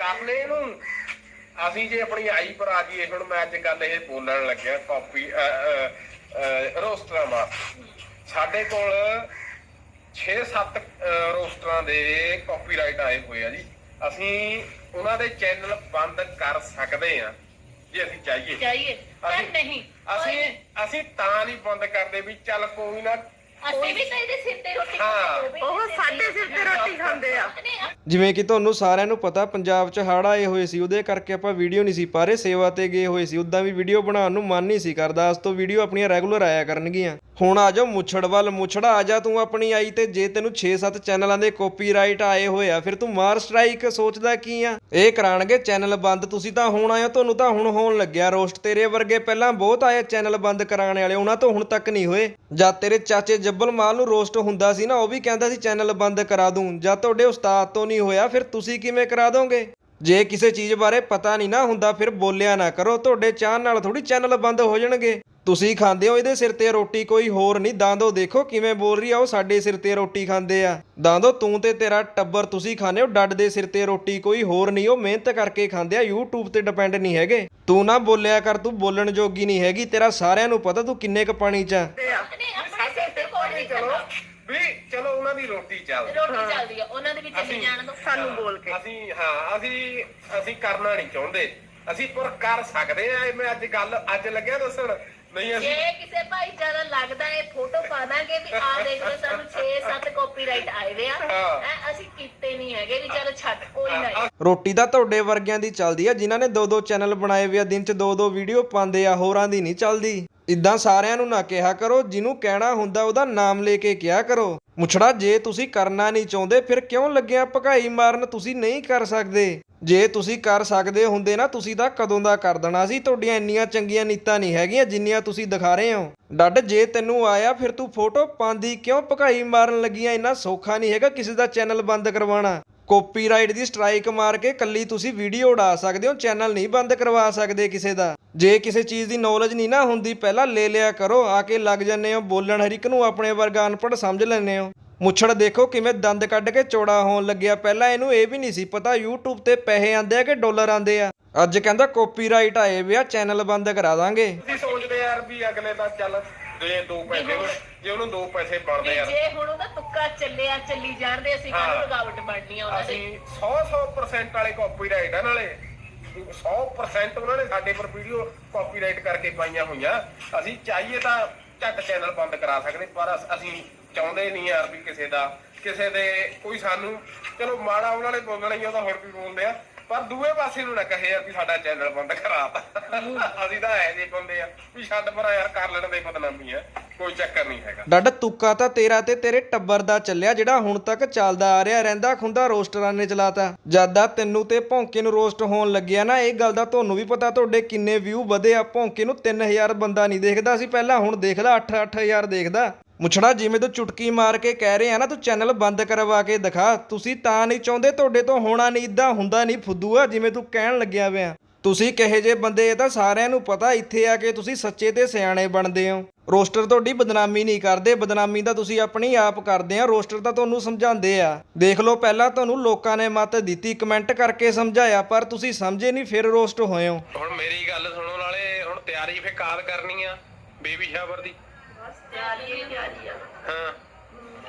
ਕਰਨੇ ਨੂੰ ਅਸੀਂ ਜੇ ਆਪਣੀ ਆਈ ਪਰ ਆ ਗਈ ਹੁਣ ਮੈਂ ਅੱਜ ਗੱਲ ਇਹ ਬੋਲਣ ਲੱਗਿਆ ਕਾਪੀ ਰੋਸਟਰਾਂ ਵਾਸਤੇ। ਸਾਡੇ ਕੋਲ 6-7 ਰੋਸਟਰਾਂ ਦੇ ਕਾਪੀਰਾਈਟ ਆਏ ਹੋਏ ਆ ਜੀ। ਅਸੀਂ ਉਹਨਾਂ ਦੇ ਚੈਨਲ ਬੰਦ ਕਰ ਸਕਦੇ ਆ ਜੇ ਅਸੀਂ ਚਾਹੀਏ। ਚਾਹੀਏ ਪਰ ਨਹੀਂ। ਅਸੀਂ ਅਸੀਂ ਤਾਂ ਨਹੀਂ ਬੰਦ ਕਰਦੇ ਵੀ ਚੱਲ ਕੋਈ ਨਾ ਅਸੀਂ ਵੀ ਤਾਂ ਇਹਦੇ ਸਿਰ ਤੇ ਰੋਟੀ ਹਾਂ। ਖਾਂਦੇ ਉਹ ਵੀ ਉਹ ਇਹਦੇ ਸਾਡੇ ਸਿਰ ਤੇ ਰੋਟੀ ਖਾਂਦੇ ਆ। ਨਹੀਂ, ਜਿਵੇਂ ਕਿ ਤੁਹਾਨੂੰ ਸਾਰਿਆਂ ਨੂੰ ਪਤਾ ਪੰਜਾਬ 'ਚ ਹੜ੍ਹ ਆਏ ਹੋਏ ਸੀ ਉਹਦੇ ਕਰਕੇ ਆਪਾਂ ਵੀਡੀਓ ਨਹੀਂ ਸੀ ਪਾ ਰਹੇ ਸੇਵਾ ਤੇ ਗਏ ਹੋਏ ਸੀ। ਉਦਾਂ ਵੀ ਵੀਡੀਓ ਬਣਾਉਣ ਨੂੰ ਮਨ ਨਹੀਂ ਸੀ ਕਰਦਾ ਅੱਜ ਤੋਂ ਵੀਡੀਓ ਆਪਣੀਆਂ ਰੈਗੂਲਰ ਆਇਆ ਕਰਨਗੀਆਂ। ਹੁਣ ਆ ਜਾਓ ਮੁੱਛੜ ਵੱਲ ਮੁੱਛੜਾ ਆ ਜਾ ਤੂੰ ਆਪਣੀ ਆਈ ਤੇ ਜੇ ਤੈਨੂੰ 6-7 ਚੈਨਲਾਂ ਦੇ ਕਾਪੀਰਾਈਟ ਆਏ ਹੋਏ ਆ ਫਿਰ ਤੂੰ ਮਾਰ ਸਟ੍ਰਾਈਕ ਸੋਚਦਾ ਕੀ ਆ? ਇਹ ਕਰਾਣਗੇ ਚੈਨਲ ਬੰਦ ਤੁਸੀਂ ਤਾਂ ਹੁਣ ਆਏ ਹੋ ਤੁਹਾਨੂੰ ਤਾਂ ਹੁਣ ਹੋਣ ਲੱਗਿਆ। ਰੋਸਟ ਤੇਰੇ ਵਰਗੇ ਪਹਿਲਾਂ ਬਹੁਤ ਆਏ ਚੈਨਲ ਬੰਦ ਕਰਾਉਣ ਵਾਲੇ ਉਹਨਾਂ ਤੋਂ ਹੁਣ ਤੱਕ ਨਹੀਂ ਹੋਏ। ਜਦ ਤੇਰੇ ਚਾਚੇ ਜੱਬਲ ਮਾਲ ਨੂੰ ਰੋਸਟ ਹੁੰਦਾ ਸੀ ਨਾ, ਉਹ ਵੀ ਕਹਿੰਦਾ ਸੀ, ਚੈਨਲ ਬੰਦ ਕਰਾ ਦੂੰ। ਜਦ ਤੁਹਾਡੇ ਉਸਤਾਦ ਤੋਂ ਨਹੀਂ ਹੋਇਆ, ਫਿਰ ਤੁਸੀਂ ਕਿਵੇਂ ਕਰਾ ਦੋਗੇ? ਜੇ ਕਿਸੇ ਚੀਜ਼ ਬਾਰੇ ਪਤਾ ਨਹੀਂ ਨਾ ਹੁੰਦਾ, ਫਿਰ ਬੋਲਿਆ ਨਾ ਕਰੋ। ਤੁਹਾਡੇ ਚਾਹਨ ਨਾਲ ਥੋੜੀ ਚੈਨਲ ਬੰਦ ਹੋ ਜਾਣਗੇ। ਤੁਸੀਂ ਖਾਂਦੇ ਹੋ ਇਹਦੇ ਸਿਰ ਤੇ ਰੋਟੀ, ਕੋਈ ਹੋਰ ਨਹੀਂ। ਦਾਂਦੋ ਦੇਖੋ ਕਿਵੇਂ ਬੋਲ ਰਹੀ ਆ, ਉਹ ਸਾਡੇ ਸਿਰ ਤੇ ਰੋਟੀ ਖਾਂਦੇ ਆ। ਦਾਂਦੋ, ਤੂੰ ਤੇ ਤੇਰਾ ਟੱਬਰ ਤੁਸੀਂ ਖਾਂਦੇ ਹੋ, ਡੱਡ ਦੇ ਸਿਰ ਤੇ ਰੋਟੀ, ਕੋਈ ਹੋਰ ਨਹੀਂ। ਉਹ ਮਿਹਨਤ ਕਰਕੇ ਖਾਂਦੇ ਆ, YouTube ਤੇ ਡਿਪੈਂਡ ਨਹੀਂ ਹੈਗੇ। ਤੂੰ ਨਾ ਬੋਲਿਆ ਕਰ, ਤੂੰ ਬੋਲਣ ਜੋਗੀ ਨਹੀਂ ਹੈਗੀ। ਤੇਰਾ ਸਾਰਿਆਂ ਨੂੰ ਪਤਾ, ਤੂੰ ਕਿੰਨੇ ਕ ਪਾਣੀ ਚ ਆ। ਨਹੀਂ ਚਲੋ ਚੱਲਦਾ ਵੀ ਚਲੋ ਉਹਨਾਂ ਦੀ ਰੋਟੀ ਚੱਲ ਰੋਟੀ ਚੱਲਦੀ ਆ ਉਹਨਾਂ ਦੇ ਵੀ ਚੱਲੀ ਜਾਣ ਦੋ। ਸਾਨੂੰ ਬੋਲ ਕੇ। ਅਸੀਂ ਹਾਂ ਅਸੀਂ ਅਸੀਂ ਕਰਨਾ ਨਹੀਂ ਚਾਹੁੰਦੇ। ਅਸੀਂ ਪਰ ਕਰ ਸਕਦੇ ਆ ਇਹ ਮੈਂ ਅੱਜ ਗੱਲ ਅੱਜ ਲੱਗਿਆ ਦੱਸਣ। ਨਹੀਂ ਜੇ ਅਸੀਂ ਕਿਸੇ ਭਾਈਚਾਰਾ ਲੱਗਦਾ ਹੈ ਫੋਟੋ ਪਾ ਦਾਂਗੇ ਵੀ ਆ ਦੇਖ ਲਓ ਸਾਨੂੰ 6-7 ਕਾਪੀਰਾਈਟ ਆਏ ਵੇ ਆ। ਹਾਂ। ਅਸੀਂ ਕੀਤੇ ਨਹੀਂ ਹੈਗੇ ਵੀ ਚਲ ਛੱਡ ਕੋਈ ਨਹੀਂ। ਰੋਟੀ ਤਾਂ ਤੁਹਾਡੇ ਵਰਗਿਆਂ ਦੀ ਚੱਲਦੀ ਆ ਜਿਨ੍ਹਾਂ ਨੇ ਦੋ ਦੋ ਚੈਨਲ ਬਣਾਏ ਹੋਏ ਆ ਦਿਨ 'ਚ ਦੋ ਦੋ ਵੀਡੀਓ ਪਾਉਂਦੇ ਆ ਹੋਰਾਂ ਦੀ ਨਹੀਂ ਚੱਲਦੀ। ਇਦਾਂ ਸਾਰਿਆਂ ਨੂੰ ਨਾ ਕਿਹਾ ਕਰੋ, ਜਿਹਨੂੰ ਕਹਿਣਾ ਹੁੰਦਾ ਉਹਦਾ ਨਾਮ ਲੈ ਕੇ ਕਿਹਾ ਕਰੋ। ਮੁਛੜਾ, ਜੇ ਤੁਸੀਂ ਕਰਨਾ ਨਹੀਂ ਚਾਹੁੰਦੇ, ਫਿਰ ਕਿਉਂ ਲੱਗਿਆ ਭਕਾਈ ਮਾਰਨ? ਤੁਸੀਂ ਨਹੀਂ ਕਰ ਸਕਦੇ। ਜੇ ਤੁਸੀਂ ਕਰ ਸਕਦੇ ਹੁੰਦੇ ਨਾ, ਤੁਸੀਂ ਤਾਂ ਕਦੋਂ ਦਾ ਕਰ ਦੇਣਾ ਸੀ? ਤੁਹਾਡੀਆਂ ਇੰਨੀਆਂ ਚੰਗੀਆਂ ਨੀਤਾਂ ਨਹੀਂ ਹੈਗੀਆਂ, ਜਿੰਨੀਆਂ ਤੁਸੀਂ ਦਿਖਾ ਰਹੇ ਹੋ। ਡੱਡ, ਜੇ ਤੈਨੂੰ ਆਇਆ, ਫਿਰ ਤੂੰ ਫੋਟੋ ਪਾਉਂਦੀ ਕਿਉਂ? ਭਕਾਈ ਮਾਰਨ ਲੱਗੀਆਂ, ਇੰਨਾ ਸੌਖਾ ਨਹੀਂ ਹੈਗਾ ਕਿਸੇ ਦਾ ਚੈਨਲ ਬੰਦ ਕਰਵਾਉਣਾ। ਕਾਪੀਰਾਈਟ ਦੀ ਸਟ੍ਰਾਈਕ ਮਾਰ ਕੇ ਕੱਲੀ ਤੁਸੀਂ ਵੀਡੀਓ ਉਡਾ ਸਕਦੇ ਹੋ ਚੈਨਲ ਨਹੀਂ ਬੰਦ ਕਰਵਾ ਸਕਦੇ ਕਿਸੇ ਦਾ। ਜੇ ਕਿਸੇ ਚੀਜ਼ ਦੀ ਨੌਲੇਜ ਨਹੀਂ ਨਾ ਹੁੰਦੀ, ਪਹਿਲਾਂ ਲੈ ਲਿਆ ਕਰੋ, ਆ ਕੇ ਲੱਗ ਜੰਨੇ ਹੋ, ਬੋਲਣ ਹਰ ਇੱਕ ਨੂੰ ਆਪਣੇ ਵਰਗਾ ਅਨਪੜ੍ਹ ਸਮਝ ਲੈਂਦੇ ਹੋ। ਮੁੱਛੜ ਦੇਖੋ ਕਿਵੇਂ ਦੰਦ ਕੱਢ ਕੇ ਚੌੜਾ ਹੋਣ ਲੱਗਿਆ। ਪਹਿਲਾਂ ਇਹਨੂੰ ਇਹ ਵੀ ਨਹੀਂ ਸੀ ਪਤਾ, YouTube ਤੇ ਪੈਸੇ ਆਂਦੇ ਆ ਕਿ ਡਾਲਰ ਆਂਦੇ ਆ। ਅੱਜ ਕਹਿੰਦਾ ਕਾਪੀਰਾਈਟ ਆਏ ਵੇ ਆ ਚੈਨਲ ਬੰਦ ਕਰਾ ਦਾਂਗੇ। ਅਸੀਂ ਸੋਚਦੇ ਯਾਰ ਵੀ ਅਗਲੇ ਦਾ ਚੱਲ ਦੇ ਦੋ ਪੈਸੇ ਜੇ ਉਹਨੂੰ ਦੋ ਪੈਸੇ ਬਣਦੇ ਵੀ ਯਾਰ ਜੇ ਹੁਣ ਉਹਦਾ ਤੁੱਕਾ ਚੱਲਿਆ ਚੱਲੀ ਜਾਣਦੇ ਅਸੀਂ ਹਾਂ। ਕਾਹਨੂੰ ਰੁਕਾਵਟ ਬਣਨੀ ਆ ਉਹਨਾਂ ਅਸੀਂ ਦੀ 100 100% ਵਾਲੇ ਕਾਪੀਰਾਈਟ ਆ ਨਾਲੇ। 100% ਉਹਨਾਂ ਨੇ ਸਾਡੇ ਪਰ ਵੀਡੀਓ ਕਾਪੀਰਾਈਟ ਕਰਕੇ ਪਾਈਆਂ ਹੋਈਆਂ। ਅਸੀਂ ਚਾਹੀਏ ਤਾਂ ਝੱਟ ਚੈਨਲ ਬੰਦ ਕਰਾ ਸਕਦੇ ਪਰ ਅਸ- ਅਸੀਂ ਚਾਹੁੰਦੇ ਨਹੀਂ ਯਾਰ ਵੀ ਕਿਸੇ ਦਾ ਕਿਸੇ ਦੇ ਕੋਈ ਸਾਨੂੰ ਚਲੋ ਮਾੜਾ ਉਹਨਾਂ ਨੇ ਬੋਲਣਾ ਹੀ ਆ, ਉਹਦਾ ਹੁਣ ਵੀ ਬੋਲਦੇ ਆ। ਪਰ ਦੂਏ ਪਾਸੇ ਨੂੰ ਨਾ ਕਹੇ ਯਾਰ ਵੀ ਸਾਡਾ ਚੈਨਲ ਬੰਦ ਕਰਾਤਾ ਅਸੀਂ ਤਾਂ ਐ ਜੇ ਬੰਦੇ ਆ ਵੀ ਛੱਡ ਪਰ ਯਾਰ, ਕਰ ਲੈਣ ਦੇ ਬਦਨਾਮੀ ਆ। ਕੋਈ ਚੱਕਰ ਨਹੀਂ ਹੈਗਾ। ਡੱਡ, ਤੁੱਕਾ ਤਾਂ ਤੇਰਾ ਤੇ ਤੇਰੇ ਟੱਬਰ ਦਾ ਚੱਲਿਆ, ਜਿਹੜਾ ਹੁਣ ਤੱਕ ਚੱਲਦਾ ਆ ਰਿਹਾ। ਰਹਿੰਦਾ ਖੁੰਦਾ ਰੋਸਟਰਾਂ ਨੇ ਚਲਾਤਾ ਜਦ ਤੈਨੂੰ ਤੇ ਭੌਂਕੇ ਨੂੰ ਰੋਸਟ ਹੋਣ ਲੱਗਿਆ ਨਾ, ਇਹ ਗੱਲ ਦਾ ਤੁਹਾਨੂੰ ਵੀ ਪਤਾ, ਤੁਹਾਡੇ ਕਿੰਨੇ ਵਿਊ ਵਧੇ ਆ। ਭੌਂਕੇ ਨੂੰ 3000 ਬੰਦਾ ਨਹੀਂ ਦੇਖਦਾ ਸੀ। ਪਹਿਲਾਂ ਹੁਣ ਦੇਖਦਾ 8-8000 ਦੇਖਦਾ। ਮੁਛੜਾ ਜਿਵੇਂ ਤੂੰ ਚੁਟਕੀ ਮਾਰ ਕੇ ਕਹਿ ਰਹੇ ਨਾ, ਤੂੰ ਚੈਨਲ ਬੰਦ ਕਰਵਾ ਕੇ ਦਿਖਾ। ਤੁਸੀਂ ਤਾਂ ਨਹੀਂ ਚਾਹੁੰਦੇ, ਤੁਹਾਡੇ ਤੋਂ ਹੋਣਾ ਨਹੀਂ, ਇਦਾਂ ਹੁੰਦਾ ਨਹੀਂ ਫੁੱਦੂ ਆ ਜਿਵੇਂ ਤੂੰ ਕਹਿਣ ਲੱਗਿਆ ਪਿਆ। ਤੁਸੀਂ ਕਹੇ ਜੇ ਬੰਦੇ, ਇਹ ਤਾਂ ਸਾਰਿਆਂ ਨੂੰ ਪਤਾ, ਇੱਥੇ ਆ ਕੇ ਤੁਸੀਂ ਸੱਚੇ ਤੇ ਸਿਆਣੇ ਬਣਦੇ ਹੋ। ਰੋਸਟਰ ਤੁਹਾਡੀ ਬਦਨਾਮੀ ਨਹੀਂ ਕਰਦੇ, ਬਦਨਾਮੀ ਤਾਂ ਤੁਸੀਂ ਆਪਣੀ ਆਪ ਕਰਦੇ ਆ ਰੋਸਟਰ ਤਾਂ ਤੁਹਾਨੂੰ ਸਮਝਾਉਂਦੇ ਆ। ਦੇਖ ਲਓ, ਪਹਿਲਾਂ ਤੁਹਾਨੂੰ ਲੋਕਾਂ ਨੇ ਮਤ ਦਿੱਤੀ, ਕਮੈਂਟ ਕਰਕੇ ਸਮਝਾਇਆ, ਪਰ ਤੁਸੀਂ ਸਮਝੇ ਨਹੀਂ, ਫਿਰ ਰੋਸਟ ਹੋਏ ਹੋ। ਹੁਣ ਮੇਰੀ ਗੱਲ ਸੁਣੋ ਨਾਲੇ, ਹੁਣ ਤਿਆਰੀ ਫੇ ਕਾਦ ਕਰਨੀ ਆ ਬੇਬੀ ਸ਼ਾਵਰ ਦੀ। ਤਿਆਰੀ ਹੀ ਤਿਆਰੀ ਆ। ਹਾਂ।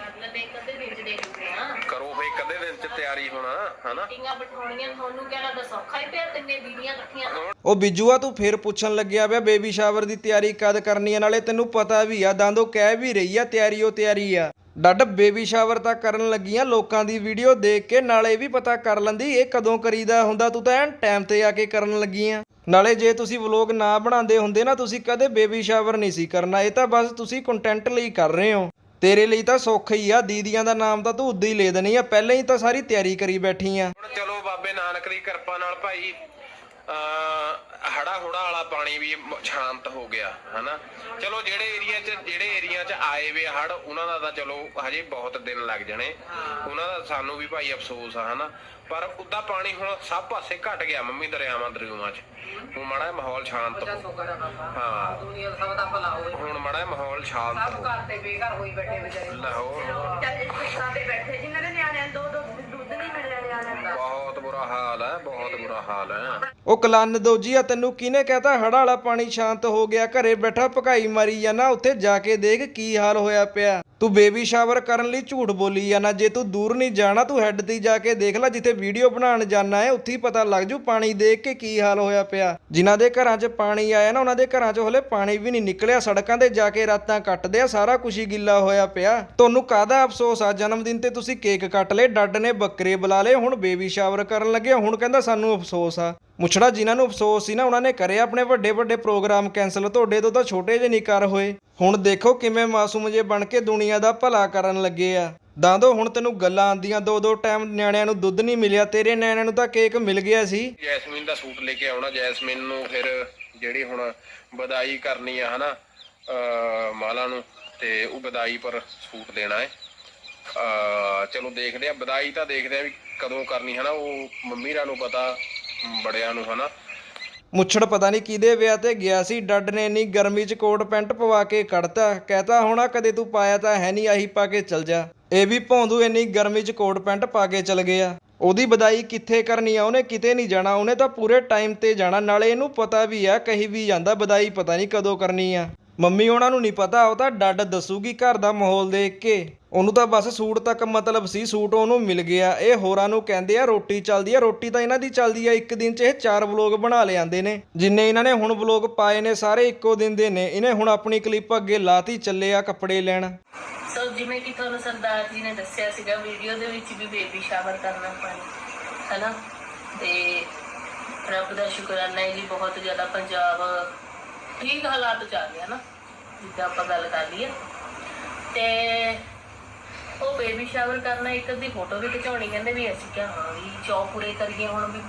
ਅਗਲੇ ਦੇ ਕਦੇ ਦਿਨ ਚ ਦੇਖਦੇ ਆ। ਕਰੋ ਫੇ ਕਦੇ ਦਿਨ ਚ ਤਿਆਰੀ ਹੋਣਾ ਹਨਾ? ਟੀਆਂ ਬਿਠਾਉਣੀਆਂ ਤੁਹਾਨੂੰ ਕਹਿਣਾ ਤਾਂ ਸੌਖਾ ਹੀ ਪਿਆ ਤਿੰਨੇ ਬੀਬੀਆਂ ਇਕੱਠੀਆਂ। ਉਹ ਬਿਜੂਆ ਤੂੰ ਫੇਰ ਪੁੱਛਣ ਲੱਗਿਆ ਪਿਆ ਬੇਬੀ ਸ਼ਾਵਰ ਦੀ ਤਿਆਰੀ ਕਦ ਕਰਨੀ ਆ? ਨਾਲੇ ਤੈਨੂੰ ਪਤਾ ਵੀ ਆ ਦੰਦੋ ਕਹਿ ਵੀ ਰਹੀ ਆ ਤਿਆਰੀ ਉਹ ਤਿਆਰੀ ਆ। ਡੱਡ ਬੇਬੀ ਸ਼ਾਵਰ ਤਾਂ ਕਰਨ ਲੱਗੀਆਂ ਲੋਕਾਂ ਦੀ ਵੀਡੀਓ ਦੇਖ ਕੇ ਨਾਲੇ ਵੀ ਪਤਾ ਕਰ ਲੈਂਦੀ ਇਹ ਕਦੋਂ ਕਰੀਦਾ ਹੁੰਦਾ ਤੂੰ ਤਾਂ ਐਨ ਟਾਈਮ ਤੇ ਆ ਕੇ ਕਰਨ ਲੱਗੀ ਆ ਨਾਲੇ ਜੇ ਤੁਸੀਂ ਵਲੌਗ ਨਾ ਬਣਾਉਂਦੇ ਹੁੰਦੇ ਨਾ, ਤੁਸੀਂ ਕਦੇ ਬੇਬੀ ਸ਼ਾਵਰ ਨਹੀਂ ਸੀ ਕਰਨਾ। ਇਹ ਤਾਂ ਬਸ ਤੁਸੀਂ ਕੰਟੈਂਟ ਲਈ ਕਰ ਰਹੇ ਹੋ। ਤੇਰੇ ਲਈ ਤਾਂ ਸੌਖਾ ਹੀ ਆ, ਦੀਦੀਆਂ ਦਾ ਨਾਮ ਤਾਂ ਤੂੰ ਉਦਾਂ ਹੀ ਲੈ ਦੇਣੀ ਆ। ਪਹਿਲਾਂ ਹੀ ਤਾਂ ਸਾਰੀ ਤਿਆਰੀ ਕਰੀ ਬੈਠੀ ਆ। ਹੁਣ ਚਲੋ ਬਾਬੇ ਨਾਨਕ ਦੀ ਕਿਰਪਾ ਨਾਲ ਭਾਈ ਅ ਪਾਣੀ ਵੀ ਸ਼ਾਂਤ ਹੋ ਗਿਆ ਹਨਾ? ਚਲੋ ਜਿਹੜੇ ਏਰੀਆ 'ਚ ਜਿਹੜੇ ਏਰੀਆ 'ਚ ਆਏ ਵੇ ਹੜ ਉਹਨਾਂ ਦਾ ਤਾਂ ਚਲੋ ਹਜੇ ਬਹੁਤ ਦਿਨ ਲੱਗ ਜਾਣੇ। ਉਹਨਾਂ ਦਾ ਸਾਨੂੰ ਵੀ ਭਾਈ ਅਫਸੋਸ ਆ ਹਨਾ? ਪਰ ਉਦਾਂ ਪਾਣੀ ਹੁਣ ਸਭ ਪਾਸੇ ਘਟ ਗਿਆ ਮੰਮੀ ਦਰਿਆਵਾਂ ਦਰਿਆਵਾਂ 'ਚ। ਹੁਣ ਮਾੜਾ ਮਾਹੌਲ ਸ਼ਾਂਤ ਹੋ ਹਾਂ। ਦੁਨੀਆ ਸਭ ਦਾ ਭਲਾ ਹੋਵੇ। ਹੁਣ ਮਾੜਾ ਮਾਹੌਲ ਸ਼ਾਂਤ ਸਭ ਘਰ ਤੇ ਬੇਘਰ ਹੋਈ ਬੈਠੇ ਵਿਚਾਰੇ। ਲਾਹੌਰ ਚੱਲ ਸਾਡੇ ਬੈਠੇ। ਜਿਨ੍ਹਾਂ ਦੇ ਨਿਆਣਿਆਂ ਦੋ ਦੋ ਦੁੱਧ ਨਹੀਂ ਮਿਲਿਆ ਨਿਆਣਿਆਂ ਦਾ। ਬੁਰਾ ਹਾਲ ਹੈ, ਬਹੁਤ ਬੁਰਾ ਹਾਲ ਹੈ। ਉਹ ਕਲੰਨ ਦੋਜੀਆ ਤੈਨੂੰ ਕਿਹਨੇ ਕਹਤਾ? ਹੜਾ ਵਾਲਾ ਪਾਣੀ ਸ਼ਾਂਤ ਹੋ ਗਿਆ, ਘਰੇ ਬੈਠਾ, ਭਕਾਈ ਮਾਰੀ ਜਾਣਾ ਉੱਥੇ ਜਾ ਕੇ ਦੇਖ ਕੀ ਹਾਲ ਹੋਇਆ ਪਿਆ। ਤੂੰ ਬੇਬੀ ਸ਼ਾਵਰ ਕਰਨ ਲਈ ਝੂਠ ਬੋਲੀ ਜਾਣਾ ਜੇ ਤੂੰ ਦੂਰ ਨਹੀਂ ਜਾਣਾ, ਤੂੰ ਹੈੱਡ ਤੇ ਜਾ ਕੇ ਦੇਖ ਲੈ, ਜਿੱਥੇ ਵੀਡੀਓ ਬਣਾਉਣ ਜਾਣਾ ਹੈ, ਉੱਥੇ ਹੀ ਪਤਾ ਲੱਗ ਜੂ ਪਾਣੀ ਦੇਖ ਕੇ ਕੀ ਹਾਲ ਹੋਇਆ ਪਿਆ। ਜਿਨ੍ਹਾਂ ਦੇ ਘਰਾਂ 'ਚ ਪਾਣੀ ਆਇਆ ਨਾ, ਉਹਨਾਂ ਦੇ ਘਰਾਂ 'ਚ ਹਲੇ ਪਾਣੀ ਵੀ ਨਹੀਂ ਨਿਕਲਿਆ, ਸੜਕਾਂ ਤੇ ਜਾ ਕੇ ਰਾਤਾਂ ਕੱਟਦੇ ਆ, ਸਾਰਾ ਕੁਝ ਹੀ ਗਿੱਲਾ ਹੋਇਆ ਪਿਆ। ਤੁਹਾਨੂੰ ਕਾਹਦਾ ਅਫਸੋਸ ਆ? ਜਨਮ ਦਿਨ ਤੇ ਤੁਸੀਂ ਕੇਕ ਕੱਟ ਲਏ, ਡੱਡ ਨੇ ਬੱਕਰੇ ਬੁਲਾ ਲਏ, ਹੁਣ ਬੇਬੀ ਸ਼ਾਵਰ ਕਰਨ ਲੱਗੇ ਹੁਣ ਕਹਿੰਦਾ ਸਾਨੂੰ ਅਫਸੋਸ ਆ। ਮੁਛੜਾ ਜਿਨ੍ਹਾਂ ਨੂੰ ਅਫਸੋਸ ਸੀ ਨਾ, ਉਹਨਾਂ ਨੇ ਕਰੇ ਆਪਣੇ ਵੱਡੇ ਵੱਡੇ ਪ੍ਰੋਗਰਾਮ ਕੈਨਸਲ ਤੁਹਾਡੇ ਤੋਂ ਤਾਂ ਛੋਟੇ ਜਿਹੇ ਨਹੀਂ ਕਰ ਹੋਏ। ਹੁਣ ਦੇਖੋ ਕਿਵੇਂ ਮਾਸੂਮ ਜੇ ਬਣ ਕੇ ਦੁਨੀਆ ਦਾ ਭਲਾ ਕਰਨ ਲੱਗੇ ਆ। ਦਾਦੋ, ਹੁਣ ਤੈਨੂੰ ਗੱਲਾਂ ਆਂਦੀਆਂ ਦੋ ਦੋ ਟਾਈਮ ਨਿਆਣਿਆਂ ਨੂੰ ਦੁੱਧ ਨਹੀਂ ਮਿਲਿਆ, ਤੇਰੇ ਨਿਆਣਿਆਂ ਨੂੰ ਤਾਂ ਕੇਕ ਮਿਲ ਗਿਆ ਸੀ। ਜੈਸਮੀਨ ਦਾ ਸੂਟ ਲੈ ਕੇ ਆਉਣਾ, ਜੈਸਮੀਨ ਨੂੰ ਫਿਰ ਜਿਹੜੀ ਹੁਣ ਵਧਾਈ ਕਰਨੀ ਆ, ਹਨਾ ਮਾਲਾ ਨੂੰ, ਤੇ ਉਹ ਵਧਾਈ ਪਰ ਸੂਟ ਦੇਣਾ ਹੈ। ਚਲੋ ਦੇਖਦੇ ਆ, ਵਧਾਈ ਤਾਂ ਦੇਖਦੇ ਆ ਵੀ ਕਦੋਂ ਕਰਨੀ, ਹਨਾ, ਉਹ ਮੰਮੀ ਰਾਂ ਨੂੰ ਪਤਾ ਬੜਿਆਂ ਨੂੰ, ਹਨਾ? ਮੁੱਛੜ ਪਤਾ ਨਹੀਂ ਕਿਹਦੇ ਵਿਆਹ ਤੇ ਗਿਆ ਸੀ, ਡੱਡ ਨੇ ਇੰਨੀ ਗਰਮੀ 'ਚ ਕੋਟ ਪੈਂਟ ਪਵਾ ਕੇ ਕੱਢਤਾ। ਕਹਤਾ, ਹੋਣਾ ਕਦੇ ਤੂੰ ਪਾਇਆ ਤਾਂ ਹੈ ਨਹੀਂ, ਆਹੀ ਪਾ ਕੇ ਚਲ ਜਾ। ਇਹ ਵੀ ਭੌਂਦੂ ਇੰਨੀ ਗਰਮੀ 'ਚ ਕੋਟ ਪੈਂਟ ਪਾ ਕੇ ਚਲ ਗਿਆ। ਉਹਦੀ ਵਧਾਈ ਕਿੱਥੇ ਕਰਨੀ ਆ? ਉਹਨੇ ਕਿਤੇ ਨਹੀਂ ਜਾਣਾ। ਉਹਨੇ ਤਾਂ ਪੂਰੇ ਟਾਈਮ ਤੇ ਜਾਣਾ। ਨਾਲੇ ਇਹਨੂੰ ਪਤਾ ਵੀ ਆ, ਕਹੀ ਵੀ ਜਾਂਦਾ ਵਧਾਈ ਪਤਾ ਨਹੀਂ ਕਦੋਂ ਕਰਨੀ ਆ। ਮੰਮੀ ਉਹਨਾਂ ਨੂੰ ਨਹੀਂ ਪਤਾ, ਉਹ ਤਾਂ ਡੱਡ ਦੱਸੂਗੀ ਘਰ ਦਾ ਮਾਹੌਲ ਦੇਖ ਕੇ। ਉਹਨੂੰ ਤਾਂ ਬਸ ਸੂਟ ਤੱਕ ਮਤਲਬ ਸੀ, ਸੂਟ ਉਹਨੂੰ ਮਿਲ ਗਿਆ। ਇਹ ਹੋਰਾਂ ਨੂੰ ਕਹਿੰਦੇ ਆ, ਰੋਟੀ ਚੱਲਦੀ ਆ, ਰੋਟੀ ਤਾਂ ਇਹਨਾਂ ਦੀ ਚੱਲਦੀ ਆ। ਇੱਕ ਦਿਨ 'ਚ ਇਹ ਚਾਰ ਵਲੋਗ ਬਣਾ ਲਿਆਂਦੇ ਨੇ। ਜਿੰਨੇ ਇਹਨਾਂ ਨੇ ਹੁਣ ਵਲੋਗ ਪਾਏ ਨੇ, ਸਾਰੇ ਇੱਕੋ ਦਿਨ ਦੇ ਨੇ। ਇਹਨੇ ਹੁਣ ਆਪਣੀ ਕਲਿੱਪ ਅੱਗੇ ਲਾਤੀ, ਚੱਲੇ ਆ ਕੱਪੜੇ ਲੈਣ। ਸੋ ਜਿਵੇਂ ਕਿ ਤੁਹਾਨੂੰ ਸਰਦਾਰ ਜੀ ਨੇ ਦੱਸਿਆ ਸੀਗਾ, ਵੀਡੀਓ ਦੇ ਵਿੱਚ ਵੀ ਬੇਬੀ ਸ਼ਾਵਰ ਕਰਨਾ ਪਾਣੀ, ਹੈਨਾ? ਤੇ ਰੱਬ ਦਾ ਸ਼ੁਕਰਾਨਾ ਹੈ ਜੀ, ਬਹੁਤ ਜ਼ਿਆਦਾ ਪੰਜਾਬ ਠੀਕ ਹਾਲਾਤ ਚ ਆ ਗਿਆ ਨਾ, ਜਿੱਦਾਂ ਆਪਾਂ ਗੱਲ ਕਰ ਲਈਏ। ਤੇ ਉਹ ਬੇਬੀ ਸ਼ਾਵਰ ਕਰਨਾ, ਇੱਕ ਅੱਧੀ ਫੋਟੋ ਵੀ ਖਿਚਾਉਣੀ, ਕਹਿੰਦੇ ਵੀ ਅਸੀਂ ਕਿਹਾ, ਹਾਂ ਵੀ ਚੌਕ ਪੂਰੇ ਕਰੀਏ ਹੁਣ ਵੀ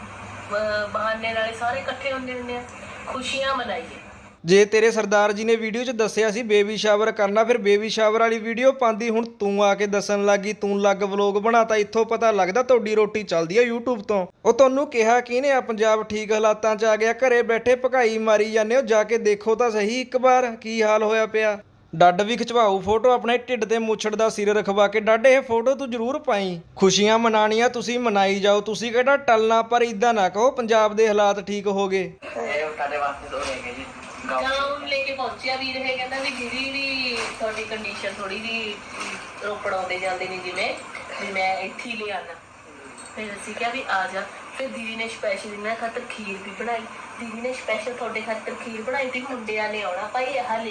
ਬਹਾਨੇ ਨਾਲੇ ਸਾਰੇ ਇਕੱਠੇ ਹੁੰਦੇ ਹੁੰਦੇ ਆ। ਖੁਸ਼ੀਆਂ ਮਨਾਈਏ। ਜੇ ਤੇਰੇ ਸਰਦਾਰ ਜੀ ਨੇ ਵੀਡੀਓ 'ਚ ਦੱਸਿਆ ਸੀ ਬੇਬੀ ਸ਼ਾਵਰ ਕਰਨਾ, ਫਿਰ ਬੇਬੀ ਸ਼ਾਵਰ ਵਾਲੀ ਵੀਡੀਓ ਪਾਉਂਦੀ, ਹੁਣ ਤੂੰ ਆ ਕੇ ਦੱਸਣ ਲੱਗੀ, ਤੂੰ ਲੱਗ ਵਲੋਗ ਬਣਾਤਾ, ਇੱਥੋਂ ਪਤਾ ਲੱਗਦਾ ਤੁਹਾਡੀ ਰੋਟੀ ਚੱਲਦੀ ਆ YouTube ਤੋਂ। ਉਹ ਤੁਹਾਨੂੰ ਕਿਹਾ ਕਿਹਨੇ ਆ ਪੰਜਾਬ ਠੀਕ ਹਾਲਾਤਾਂ 'ਚ ਆ ਗਿਆ, ਘਰੇ ਬੈਠੇ ਭਕਾਈ ਮਾਰੀ ਜਾਂਦੇ ਹੋ, ਜਾ ਕੇ ਦੇਖੋ ਤਾਂ ਸਹੀ ਇੱਕ ਵਾਰ, ਕੀ ਹਾਲ ਹੋਇਆ ਪਿਆ। ਡੱਡ ਵੀ ਖਿਚਵਾਓ ਫੋਟੋ, ਆਪਣੇ ਢਿੱਡ ਤੇ ਮੁੱਛੜ ਦਾ ਸਿਰ ਰਖਵਾ ਕੇ, ਡੱਡ, ਇਹ ਫੋਟੋ ਤੂੰ ਜ਼ਰੂਰ ਪਾਈ। ਖੁਸ਼ੀਆਂ ਮਨਾਣੀਆਂ, ਤੁਸੀਂ ਮਨਾਈ ਜਾਓ, ਤੁਸੀਂ ਕਿਹੜਾ ਟਲਣਾ, ਪਰ ਇਦਾਂ ਨਾ ਕਹੋ, ਪੰਜਾਬ ਦੇ ਹਾਲਾਤ ਠੀਕ ਹੋ ਗਏ। ਇਹ ਤੁਹਾਡੇ ਵਾਸਤੇ ਦੋ ਹੈਗੇ ਜੀ। ਗਾਉਂ ਗਾਉਨ ਲੈ ਕੇ ਪਹੁੰਚਿਆ ਵੀਰ ਇਹ ਕਹਿੰਦਾ ਵੀ ਦੀਦੀ ਵੀ ਤੁਹਾਡੀ ਕੰਡੀਸ਼ਨ ਥੋੜੀ ਜੀ ਰੋਪੜ ਆਉਂਦੇ ਜਾਂਦੇ ਨੇ ਜਿਵੇਂ ਵੀ ਮੈਂ ਇੱਥੇ ਹੀ ਲਿਆਣਾ ਫਿਰ ਅਸੀਂ ਕਿਹਾ ਵੀ ਆ ਜਾ। ਫਿਰ ਦੀਦੀ ਨੇ ਸਪੈਸ਼ਲ ਇਹਨਾਂ ਖਾਤਰ ਖੀਰ ਵੀ ਬਣਾਈ। ਦੀਦੀ ਨੇ ਸਪੈਸ਼ਲ ਤੁਹਾਡੇ ਖਾਤਰ ਖੀਰ ਬਣਾਈ ਤੇ ਮੁੰਡਿਆਂ ਨੇ ਆਉਣਾ ਭਾਈ ਆਹ ਲੈ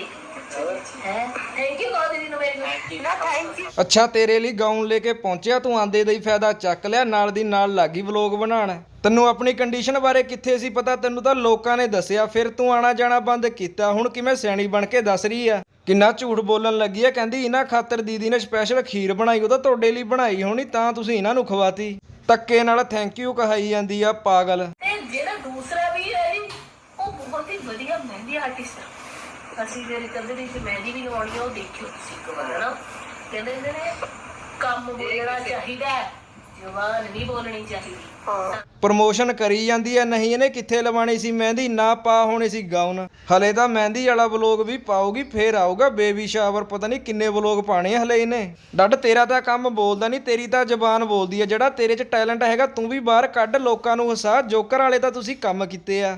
ਹੈ? ਥੈਂਕ ਯੂ ਗੋਦ ਦੀਦੀ ਨੂੰ ਮੇਰੀ ਨੂੰ ਨਾ ਥੈਂਕ ਯੂ ਅੱਛਾ ਤੇਰੇ ਲਈ ਗਾਊਨ ਲੈ ਕੇ ਪਹੁੰਚਿਆ ਤੂੰ ਆਂਦੇ ਦਾ ਹੀ ਫਾਇਦਾ ਚੱਕ ਲਿਆ ਨਾਲ ਦੀ ਨਾਲ ਲੱਗੀ ਵਲੋਗ ਬਣਾਉਣ। ਤੈਨੂੰ ਆਪਣੀ ਕੰਡੀਸ਼ਨ ਬਾਰੇ ਕਿੱਥੇ ਸੀ ਪਤਾ? ਤੈਨੂੰ ਤਾਂ ਲੋਕਾਂ ਨੇ ਦੱਸਿਆ ਫਿਰ ਤੂੰ ਆਣਾ ਜਾਣਾ ਬੰਦ ਕੀਤਾ। ਹੁਣ ਕਿਵੇਂ ਸਿਆਣੀ ਬਣ ਕੇ ਦੱਸ ਰਹੀ ਆ? ਕਿੰਨਾ ਝੂਠ ਬੋਲਣ ਲੱਗੀ ਆ ਕਹਿੰਦੀ ਇਹਨਾਂ ਖਾਤਰ ਦੀਦੀ ਨੇ ਸਪੈਸ਼ਲ ਖੀਰ ਬਣਾਈ ਉਹ ਤਾਂ ਤੁਹਾਡੇ ਲਈ ਬਣਾਈ ਹੋਣੀ ਤਾਂ ਤੁਸੀਂ ਇਹਨਾਂ ਨੂੰ ਖਵਾਤੀ। ਤੱਕੇ ਨਾਲ ਥੈਂਕ ਯੂ ਕਹਾਈ ਜਾਂਦੀ ਆ ਪਾਗਲ। ਤੇ ਜਿਹੜਾ ਦੂਸਰਾ ਵੀਰ ਹੈ ਜੀ ਉਹ ਬਹੁਤ ਹੀ ਵਧੀਆ ਮਹਿੰਦੀ ਆਰਟਿਸਟ ਆ। ਅਸੀਂ ਜਿਹੜੇ ਕਦੇ ਦੀ ਮਹਿੰਦੀ ਵੀ ਲਵਾਉਣੀ ਆ ਉਹ ਦੇਖਿਓ ਤੁਸੀਂ ਇੱਕ ਵਾਰ ਨਾ ਕਹਿੰਦੇ ਹੁੰਦੇ ਨੇ ਕੰਮ ਬੋਲਣਾ ਚਾਹੀਦਾ ਹੈ, ਜ਼ੁਬਾਨ ਨਹੀਂ ਬੋਲਣੀ ਚਾਹੀਦੀ। ਪ੍ਰਮੋਸ਼ਨ ਕਰੀ ਜਾਂਦੀ ਐ ਨਹੀਂ ਇਹਨੇ ਕਿੱਥੇ ਲਵਾਣੀ ਸੀ ਮਹਿੰਦੀ ਨਾ ਪਾ ਹੋਣੀ ਸੀ ਗਾਊਨ ਹਲੇ ਤਾਂ ਮਹਿੰਦੀ ਵਾਲਾ ਵਲੋਗ ਵੀ ਪਾਉਗੀ ਫੇਰ ਆਊਗਾ ਬੇਬੀ ਸ਼ਾਵਰ ਪਤਾ ਨਹੀਂ ਕਿੰਨੇ ਵਲੋਗ ਪਾਣੇ ਆ ਹਲੇ ਇਹਨੇ। ਡੱਡ ਤੇਰਾ ਤਾਂ ਕੰਮ ਬੋਲਦਾ ਨਹੀਂ ਤੇਰੀ ਤਾਂ ਜ਼ਬਾਨ ਬੋਲਦੀ ਐ ਜਿਹੜਾ ਤੇਰੇ 'ਚ ਟੈਲੈਂਟ ਹੈਗਾ ਤੂੰ ਵੀ ਬਾਹਰ ਕੱਢ ਲੋਕਾਂ ਨੂੰ ਹਸਾ। ਜੋਕਰ ਵਾਲੇ ਤਾਂ ਤੁਸੀਂ ਕੰਮ ਕੀਤੇ ਆ।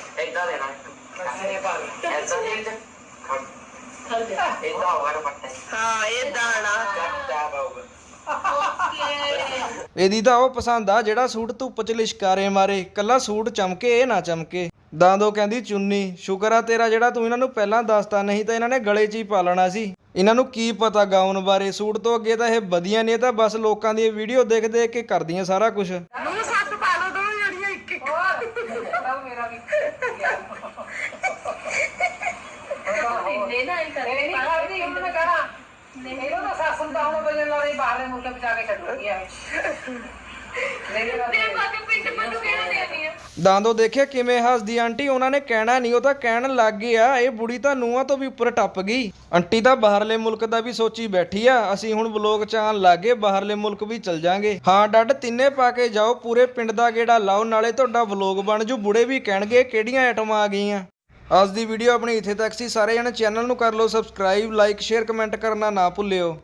ਇਹਦੀ ਤਾਂ ਉਹ ਪਸੰਦ ਆ ਜਿਹੜਾ ਸੂਟ ਧੁੱਪ 'ਚ ਲਿਸ਼ਕਾਰੇ ਮਾਰੇ। ਕੱਲਾ ਸੂਟ ਚਮਕੇ ਇਹ ਨਾ ਚਮਕੇ। ਦਾਦੋ ਕਹਿੰਦੀ ਚੁੰਨੀ ਸ਼ੁਕਰ ਆ ਤੇਰਾ ਜਿਹੜਾ ਤੂੰ ਇਹਨਾਂ ਨੂੰ ਪਹਿਲਾਂ ਦੱਸਤਾ ਨਹੀਂ ਤਾਂ ਇਹਨਾਂ ਨੇ ਗਲੇ 'ਚ ਹੀ ਪਾ ਲੈਣਾ ਸੀ। ਇਹਨਾਂ ਨੂੰ ਕੀ ਪਤਾ ਗਾਉਣ ਬਾਰੇ? ਸੂਟ ਤੋਂ ਅੱਗੇ ਤਾਂ ਇਹ ਵਧੀਆ ਨੇ ਤਾਂ ਬਸ ਲੋਕਾਂ ਦੀ ਵੀਡੀਓ ਦੇਖ ਦੇਖ ਕੇ ਕਰਦੀਆਂ ਸਾਰਾ ਕੁਝ ਕਰਾਂ ਤੇ ਬਾਕੀ ਪਿੰਡ ਮੈਨੂੰ ਕਿਹੜਾ ਦੇਣੀ ਆ? ਦਾਂਦੋ ਦੇਖਿਆ ਕਿਵੇਂ ਹੱਸਦੀ ਆਂਟੀ ਉਹਨਾਂ ਨੇ ਕਹਿਣਾ ਨਹੀਂ ਉਹ ਤਾਂ ਕਹਿਣ ਲੱਗ ਗਈ ਆ ਇਹ ਬੁੜੀ ਤਾਂ ਨੂੰਹਾਂ ਤੋਂ ਵੀ ਉੱਪਰ ਟੱਪ ਗਈ। ਆਂਟੀ ਤਾਂ ਬਾਹਰਲੇ ਮੁਲਕ ਦਾ ਵੀ ਸੋਚੀ ਬੈਠੀ ਆ ਅਸੀਂ ਹੁਣ ਵਲੋਗ ਚ ਆਉਣ ਲੱਗੇ ਬਾਹਰਲੇ ਮੁਲਕ ਵੀ ਚਲ ਜਾਾਂਗੇ। ਹਾਂ ਡੱਡ ਤਿੰਨੇ ਪਾ ਕੇ ਜਾਓ ਪੂਰੇ ਪਿੰਡ ਦਾ ਗੇੜਾ ਲਾਓ ਨਾਲੇ ਤੁਹਾਡਾ ਵਲੋਗ ਬਣ ਜੂ ਬੁੜੇ ਵੀ ਕਹਿਣਗੇ ਕਿਹੜੀਆਂ ਆਈਟਮਾਂ ਆ ਗਈਆਂ। ਅੱਜ ਦੀ ਵੀਡੀਓ ਆਪਣੀ ਇੱਥੇ ਤੱਕ ਸੀ। ਸਾਰੇ ਜਣੇ ਚੈਨਲ ਨੂੰ ਕਰ ਲਓ ਸਬਸਕ੍ਰਾਈਬ ਲਾਈਕ ਸ਼ੇਅਰ ਕਮੈਂਟ ਕਰਨਾ ਨਾ ਭੁੱਲਿਓ।